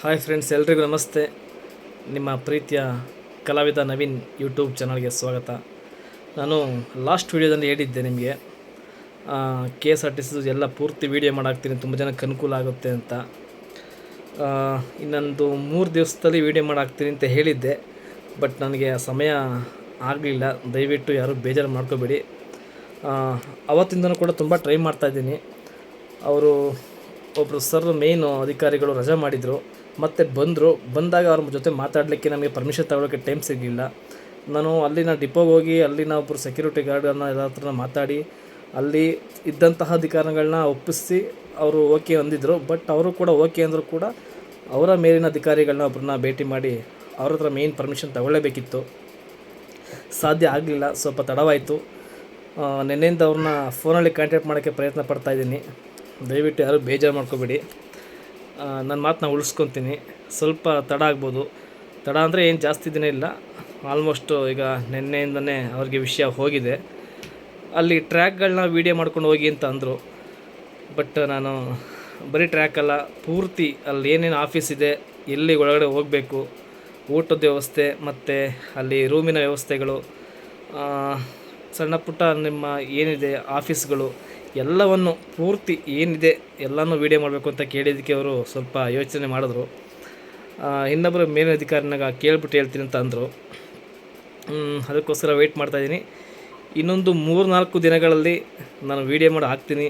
Hi friends ಎಲ್ರಿಗೂ ನಮಸ್ತೆ. ನಿಮ್ಮ ಪ್ರೀತಿಯ ಕಲಾವಿದ ನವೀನ್ ಯೂಟ್ಯೂಬ್ ಚಾನಲ್ಗೆ ಸ್ವಾಗತ. ನಾನು ಲಾಸ್ಟ್ ವೀಡಿಯೋದಲ್ಲಿ ಹೇಳಿದ್ದೆ ನಿಮಗೆ K S R T C ಎಲ್ಲ ಪೂರ್ತಿ ವೀಡಿಯೋ ಮಾಡಾಕ್ತೀನಿ, ತುಂಬ ಜನಕ್ಕೆ ಅನುಕೂಲ ಆಗುತ್ತೆ ಅಂತ. ಇನ್ನೊಂದು ಮೂರು ದಿವಸದಲ್ಲಿ ವೀಡಿಯೋ ಮಾಡಾಕ್ತೀನಿ ಅಂತ ಹೇಳಿದ್ದೆ ಬಟ್ ನನಗೆ ಸಮಯ ಆಗಲಿಲ್ಲ. ದಯವಿಟ್ಟು ಯಾರೂ ಬೇಜಾರು ಮಾಡ್ಕೋಬೇಡಿ. ಅವತ್ತಿಂದನೂ ಕೂಡ ತುಂಬ ಟ್ರೈ ಮಾಡ್ತಾಯಿದ್ದೀನಿ ಅವರು ಒಬ್ಬರು ಸರ್ ಮೇಯ್ನು ಅಧಿಕಾರಿಗಳು ರಜೆ ಮಾಡಿದರು. ಮತ್ತೆ ಬಂದರು, ಬಂದಾಗ ಅವ್ರ ಜೊತೆ ಮಾತಾಡಲಿಕ್ಕೆ ನಮಗೆ ಪರ್ಮಿಷನ್ ತಗೊಳ್ಳೋಕ್ಕೆ ಟೈಮ್ ಸಿಗಲಿಲ್ಲ. ನಾನು ಅಲ್ಲಿನ ಡಿಪೋಗೆ ಹೋಗಿ, ಅಲ್ಲಿನ ಒಬ್ಬರು ಸೆಕ್ಯೂರಿಟಿ ಗಾರ್ಡನ್ನು ಎಲ್ಲ ಹತ್ರ ಮಾತಾಡಿ, ಅಲ್ಲಿ ಇದ್ದಂತಹ ಅಧಿಕಾರಿಗಳನ್ನ ಒಪ್ಪಿಸಿ ಅವರು ಓಕೆ ಅಂದಿದ್ರು. ಬಟ್ ಅವರು ಕೂಡ ಓಕೆ ಅಂದರೂ ಕೂಡ ಅವರ ಮೇಲಿನ ಅಧಿಕಾರಿಗಳನ್ನ ಒಬ್ಬರನ್ನ ಭೇಟಿ ಮಾಡಿ ಅವ್ರ ಹತ್ರ ಮೇಯ್ನ್ ಪರ್ಮಿಷನ್ ತಗೊಳ್ಳೇಬೇಕಿತ್ತು. ಸಾಧ್ಯ ಆಗಲಿಲ್ಲ, ಸ್ವಲ್ಪ ತಡವಾಯಿತು. ನಿನ್ನೆಯಿಂದ ಅವ್ರನ್ನ ಫೋನಲ್ಲಿ ಕಾಂಟ್ಯಾಕ್ಟ್ ಮಾಡೋಕ್ಕೆ ಪ್ರಯತ್ನ ಪಡ್ತಾ ಇದ್ದೀನಿ. ದಯವಿಟ್ಟು ಯಾರೂ ಬೇಜಾರು ಮಾಡ್ಕೋಬೇಡಿ. ನನ್ನ ಮಾತನ್ನ ಉಳಿಸ್ಕೊತೀನಿ. ಸ್ವಲ್ಪ ತಡ ಆಗ್ಬೋದು. ತಡ ಅಂದರೆ ಏನು ಜಾಸ್ತಿ ದಿನ ಇಲ್ಲ. ಆಲ್ಮೋಸ್ಟು ಈಗ ನಿನ್ನೆಯಿಂದನೇ ಅವ್ರಿಗೆ ವಿಷಯ ಹೋಗಿದೆ. ಅಲ್ಲಿ ಟ್ರ್ಯಾಕ್ಗಳನ್ನ ವೀಡಿಯೋ ಮಾಡ್ಕೊಂಡು ಹೋಗಿ ಅಂತ ಅಂದರು. ಬಟ್ ನಾನು ಬರೀ ಟ್ರ್ಯಾಕ್ ಅಲ್ಲ, ಪೂರ್ತಿ ಅಲ್ಲಿ ಏನೇನು ಆಫೀಸ್ ಇದೆ, ಎಲ್ಲಿ ಒಳಗಡೆ ಹೋಗಬೇಕು, ಊಟದ ವ್ಯವಸ್ಥೆ ಮತ್ತು ಅಲ್ಲಿ ರೂಮಿನ ವ್ಯವಸ್ಥೆಗಳು ಸಣ್ಣ ಪುಟ್ಟ ನಿಮ್ಮ ಏನಿದೆ, ಆಫೀಸ್ಗಳು, ಎಲ್ಲವನ್ನು ಪೂರ್ತಿ ಏನಿದೆ ಎಲ್ಲನೂ ವೀಡಿಯೋ ಮಾಡಬೇಕು ಅಂತ ಕೇಳಿದ್ದಕ್ಕೆ ಅವರು ಸ್ವಲ್ಪ ಯೋಚನೆ ಮಾಡಿದ್ರು. ಇನ್ನೊಬ್ಬರು ಮೇಲಧಿಕಾರಿನಾಗ ಕೇಳ್ಬಿಟ್ಟು ಹೇಳ್ತೀನಿ ಅಂತ ಅಂದರು. ಅದಕ್ಕೋಸ್ಕರ ವೆಯ್ಟ್ ಮಾಡ್ತಾಯಿದ್ದೀನಿ ಇನ್ನೊಂದು ಮೂರು ನಾಲ್ಕು ದಿನಗಳಲ್ಲಿ ನಾನು ವೀಡಿಯೋ ಮಾಡಿ ಹಾಕ್ತೀನಿ,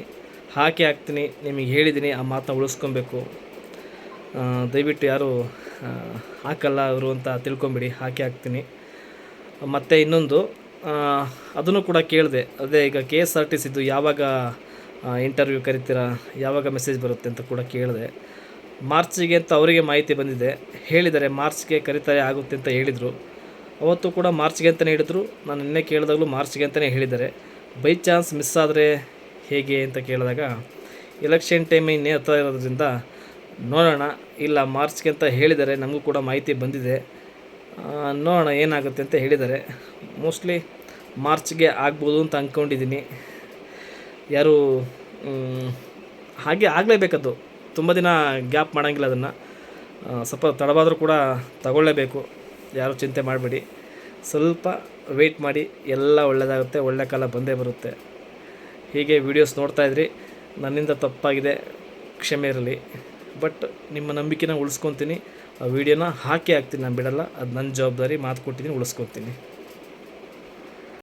ಹಾಕಿ ಹಾಕ್ತೀನಿ, ನಿಮಗೆ ಹೇಳಿದ್ದೀನಿ, ಆ ಮಾತನ್ನ ಉಳಿಸ್ಕೊಬೇಕು. ದಯವಿಟ್ಟು ಯಾರು ಹಾಕಲ್ಲ ಅವರು ಅಂತ ತಿಳ್ಕೊಂಬಿಡಿ, ಹಾಕಿ ಹಾಕ್ತೀನಿ. ಮತ್ತು ಇನ್ನೊಂದು ಅದನ್ನು ಕೂಡ ಕೇಳಿದೆ. ಅದೇ ಈಗ ಕೆ ಎಸ್ ಆರ್ ಟಿ ಸಿದು ಯಾವಾಗ ಇಂಟರ್ವ್ಯೂ ಕರಿತೀರಾ, ಯಾವಾಗ ಮೆಸೇಜ್ ಬರುತ್ತೆ ಅಂತ ಕೂಡ ಕೇಳಿದೆ. ಮಾರ್ಚಿಗೆ ಅಂತ ಅವರಿಗೆ ಮಾಹಿತಿ ಬಂದಿದೆ. ಹೇಳಿದ್ದಾರೆ ಮಾರ್ಚ್ಗೆ ಕರಿತಾರೆ ಆಗುತ್ತೆ ಅಂತ ಹೇಳಿದರು. ಅವತ್ತು ಕೂಡ ಮಾರ್ಚ್ಗೆ ಅಂತಲೇ ಹೇಳಿದರು. ನಾನು ನಿನ್ನೆ ಕೇಳಿದಾಗಲೂ ಮಾರ್ಚ್ಗೆ ಅಂತಲೇ ಹೇಳಿದ್ದಾರೆ. ಬೈ ಚಾನ್ಸ್ ಮಿಸ್ ಆದರೆ ಹೇಗೆ ಅಂತ ಕೇಳಿದಾಗ ಎಲೆಕ್ಷನ್ ಟೈಮ್ ಇನ್ನೇ ಹತ್ರ ಇರೋದ್ರಿಂದ ನೋಡೋಣ. ಇಲ್ಲ ಮಾರ್ಚ್ಗೆ ಅಂತ ಹೇಳಿದ್ದಾರೆ ನಮಗೂ ಕೂಡ ಮಾಹಿತಿ ಬಂದಿದೆ. ನೋಡೋಣ ಏನಾಗುತ್ತೆ ಅಂತ ಹೇಳಿದ್ದಾರೆ. ಮೋಸ್ಟ್ಲಿ ಮಾರ್ಚ್ಗೆ ಆಗ್ಬೋದು ಅಂತ ಅಂದ್ಕೊಂಡಿದ್ದೀನಿ ಯಾರು ಹಾಗೆ ಆಗಲೇಬೇಕದು. ತುಂಬ ದಿನ ಗ್ಯಾಪ್ ಮಾಡೋಂಗಿಲ್ಲ ಅದನ್ನು. ಸ್ವಲ್ಪ ತಡವಾದರೂ ಕೂಡ ತಗೊಳ್ಳೇಬೇಕು. ಯಾರು ಚಿಂತೆ ಮಾಡಬೇಡಿ. ಸ್ವಲ್ಪ ವೆಯ್ಟ್ ಮಾಡಿ, ಎಲ್ಲ ಒಳ್ಳೆಯದಾಗುತ್ತೆ ಒಳ್ಳೆ ಕಾಲ ಬಂದೇ ಬರುತ್ತೆ. ಹೀಗೆ ವೀಡಿಯೋಸ್ ನೋಡ್ತಾಯಿದ್ರಿ ನನ್ನಿಂದ ತಪ್ಪಾಗಿದೆ, ಕ್ಷಮೆ ಇರಲಿ. ಬಟ್ ನಿಮ್ಮ ನಂಬಿಕೆನ ಉಳಿಸ್ಕೊತೀನಿ. ವಿಡಿಯೋನ ಹಾಕಿ ಹಾಕ್ತೀನಿ ನಾನು ಬಿಡಲ್ಲ. ಅದು ನನ್ನ ಜವಾಬ್ದಾರಿ ಮಾತು ಕೊಟ್ಟಿದ್ದೀನಿ ಉಳಿಸ್ಕೊತೀನಿ.